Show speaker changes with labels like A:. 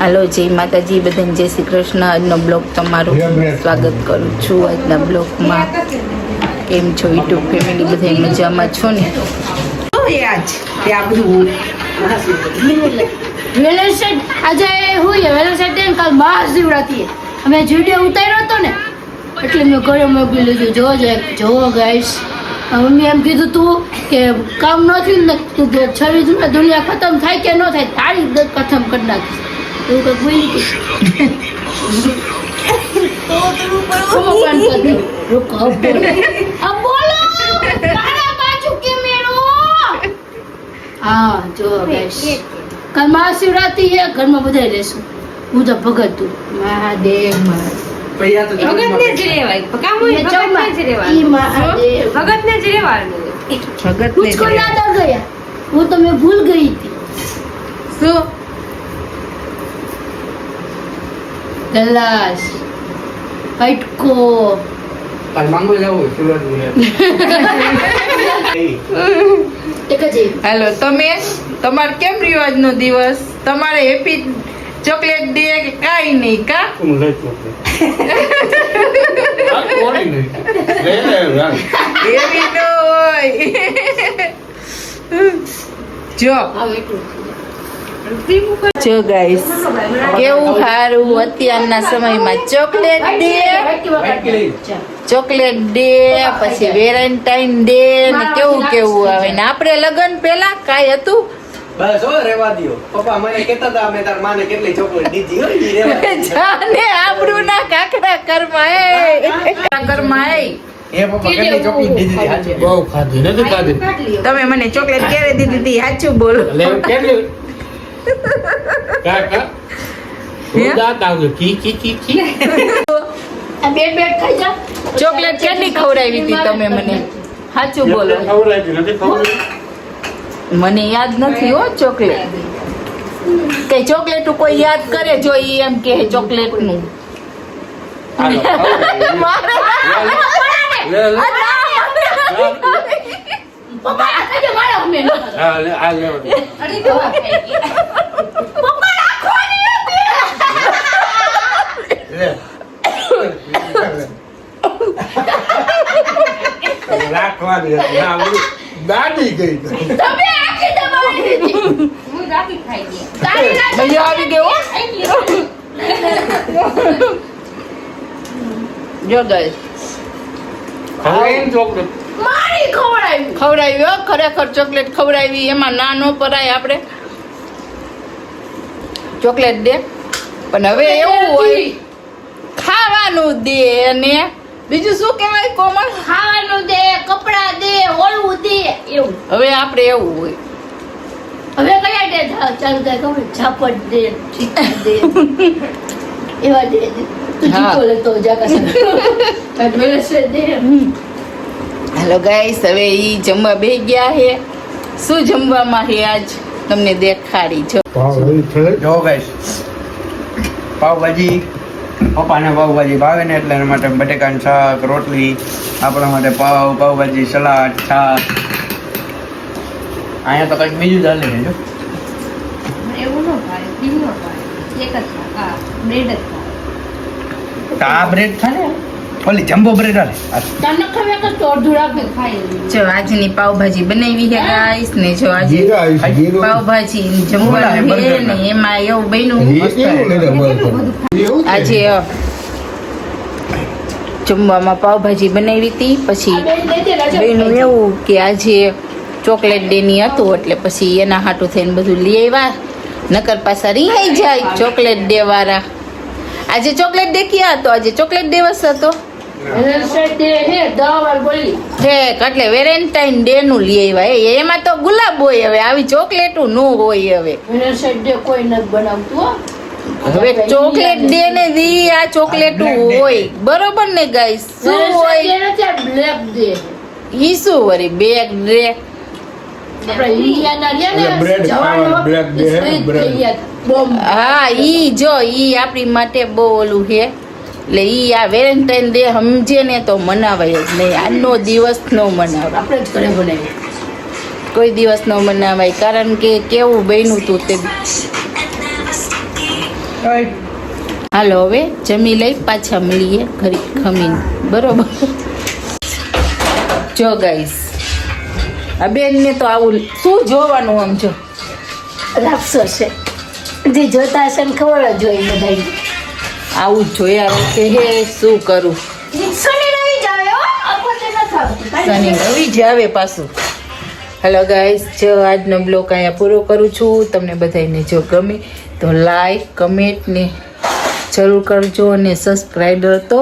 A: હાલો જય માતાજી બધાને જય શ્રી કૃષ્ણ. આજનો બ્લોગ તમારું સ્વાગત કરું છું. આજના બ્લોગમાં કેમ છો યુટ્યુબ ફેમિલી? બધા મજામાં છો ને?
B: આજે હું. ડે ને કાલ મહાશિવરાત્રી અમે વીડિયો ઉતાર્યો હતો ને એટલે મેં ઘરે મોકલી લીધું. જો જે જોવો ગાઈશ મમ્મી એમ કીધું તું કે કામ ન થયું ને દુનિયા ખતમ થાય કે ન થાય તારી ખતમ કરી નાખીશ. એવું કંઈક બોલી હા ગાઈસ કાલ મહાશિવરાત્રી છે ઘરમાં બધા રહેશું હું તો ભગત તું મહાદેવ મહાદેવ
C: ભગતને જ રેવાય કામ હોય ભગતને જ
B: ગલાસ કટકો
A: હેલો તમે તમારે કેમ રિવાજ નો દિવસ? તમારે હેપી ચોકલેટ દે કે કાઈ નહીં કા? હોય. જો. જો ગાઈસ કેવું સારું અત્યારના સમયમાં ચોકલેટ ડે. ચોકલેટ ડે પછી વેલેન્ટાઇન ડે ને કેવું કેવું આવે ને આપણે લગ્ન પેલા કાંઈ હતું?
D: બસ હો રેવા દ્યો. પપ્પા મને કહેતા હતા અમે તાર માને કેટલી ચોકલેટ દીધી હોય રેવા
A: જાને આબરૂ ના કાકડા કરમાય એ. કરમાં એ.
D: એ પપ્પા કેટલી ચોકલેટ દીધી હતી સાચું
E: બહુ ખાધી નથી ખાધી.
B: કાઢ લ્યો
A: તમે મને ચોકલેટ ક્યારે દીધી હતી સાચું બોલો.
E: કેટલી? કાકા
A: ચોકલેટ કેટલી ખવડાવી હતી તમે મને સાચું બોલો મને યાદ નથી હો ચોકલેટ કે ચોકલેટ કોઈ યાદ કરે જો ઈ એમ કે
E: ચોકલેટનું.
B: પપ્પા
E: આ લેવા દે. લે. રાખવાની હતી. ઓલી દાદી ગઈ
B: તમે આખી દબાવી દીધી.
C: હું રાખી ખાઈ ગઈ.
B: તારી
A: મજા આવી ગયો? જો ગાઈસ.
E: ખવડાવીને ચોકલેટ.
B: મારી ખવડાવી.
A: ખવડાવી હો ખરેખર ચોકલેટ ખવડાવી. એમાં ના નો પરાય આપણે. ચોકલેટ દે. પણ હવે એવું હોય ખાવાનું દે અને બીજું શું કહેવાય કોમળ?
B: ખાવાનું દે કપડા દે ઓળવું દે એવું.
A: હવે આપણે એવું હોય.
B: હવે કયા દે ચાલુ થાય ખબર? ઝાપટ દે દે. એવા દે. તું
A: હા.
B: લેતો જા દે.
A: હેલો ગાઈસ હવે ઈ જમવા બે ગયા છે શું જમવામાં છે આજ? તમને દેખાડી જો.
D: જો ગાઈસ પાવભાજી પપ્પાને પાવભાજી ભાવે ને એટલે એના માટે બટેકાનું શાક રોટલી આપણા માટે પાવ પાઉભાજી સલાડ છાશ. અહીંયા તો કંઈક બીજું ચાલે છે જો.
C: એવું ન ન એક જ બ્રેડ જ
D: બ્રેડ ખાને? ઓલી જમ્બો બ્રેડ હાલે
B: તને ખબર કે રાખે
C: ખાઈ
A: જો આજની પાવભાજી બનાવી છે ગાઈસ ને જો આજે પાવભાજી જમવાનું બ્રેડ ને એમાં એવું બન્યું. આજે જમવામાં પાવભાજી બનાવી હતી પછી બેનું એવું કે આજે ચોકલેટ ડેની હતું એટલે પછી એના હાટું થઈને બધું લઈ આવ્યા. નકર પાછા રિહાઈ જાય ચોકલેટ ડે વાળા. આજે ચોકલેટ ડે ક્યાં હતો? આજે ચોકલેટ દિવસ હતો.
B: વાર
A: એટલે વેલેન્ટાઇન ડે નું લઈ આવ્યા. એ એમાં તો ગુલાબ હોય હવે આવી ચોકલેટું ન હોય હવે.
B: ડે કોઈ નથી બનાવતું
A: હવે ચોકલેટ ડે ને દી આ ચોકલેટું હોય. બરોબર ને ગાઈસ શું હોય?
B: Black day.
A: ઈ શું વળી બેગ ડે?
E: હા
A: ઈ જો ઈ આપણી માટે બહુ ઓલું છે. એટલે ઈ આ વેલેન્ટાઇન ડે સમજે ને તો મનાવાય જ નહીં. આજનો દિવસ ન મનાવાય.
B: આપણે જ ઘરે
A: કોઈ દિવસ ન મનાવાય. કારણ કે કેવું બન્યું તું તે હાલો હવે જમી લઈ પાછા મળીએ ઘરી ખમીને. બરોબર? જો ગાઈસ આ બેનને તો આવું શું જોવાનું આમ જો?
B: રાખશો છે. જે જોતા હશે ને ખબર જ હોય બધાને
A: આવું જોયા કે હે શું કરું?
B: શનિ રવિ
A: આવે પાછું. હેલો ગાઈસ જો આજનો બ્લોક અહીંયા પૂરો કરું છું. તમને બધાને જો ગમે તો લાઈક કમેન્ટ ને જરૂર કરજો અને સબસ્ક્રાઈબર તો